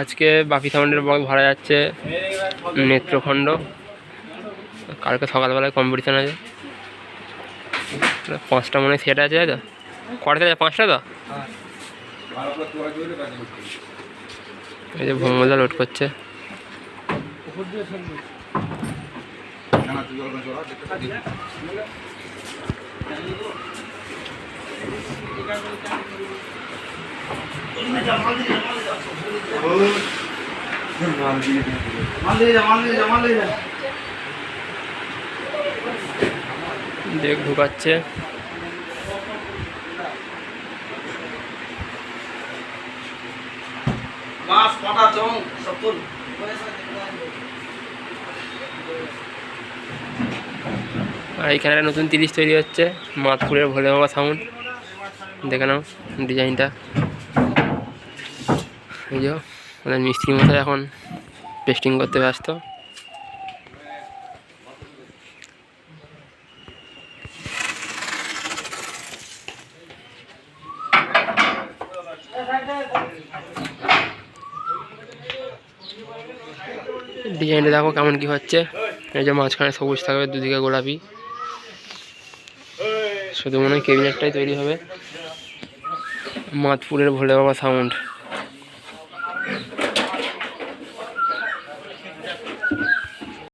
আজকে বাপি সাউন্ডের বক্স ভরা যাচ্ছে নেত্রখণ্ড। কালকে সকালবেলায় কম্পিটিশান আছে। পাঁচটা মনে হয় সেট আছে, তাই তো? কটা আছে? পাঁচটা তো? এই যে ভোমলা লোড করছে। দেখ ঢুকাচ্ছে। মাছ কাটা চং সব আর এইখানে একটা নতুন তিরিশ তৈরি হচ্ছে মাতপুরের ভোলে বাবা সাউন্ড দেখে নাও ডিজাইনটা যে, আমাদের মিস্ত্রি মশাই এখন পেস্টিং করতে ব্যস্ত। ডিজাইনটা দেখো কেমন কি হচ্ছে। এই যে মাঝখানে সবুজ থাকবে, দুদিকে গোলাপি। শুধু মনে হয় কেবিনেটটাই তৈরি হবে। মাতপুরের ভোলে বাবা সাউন্ড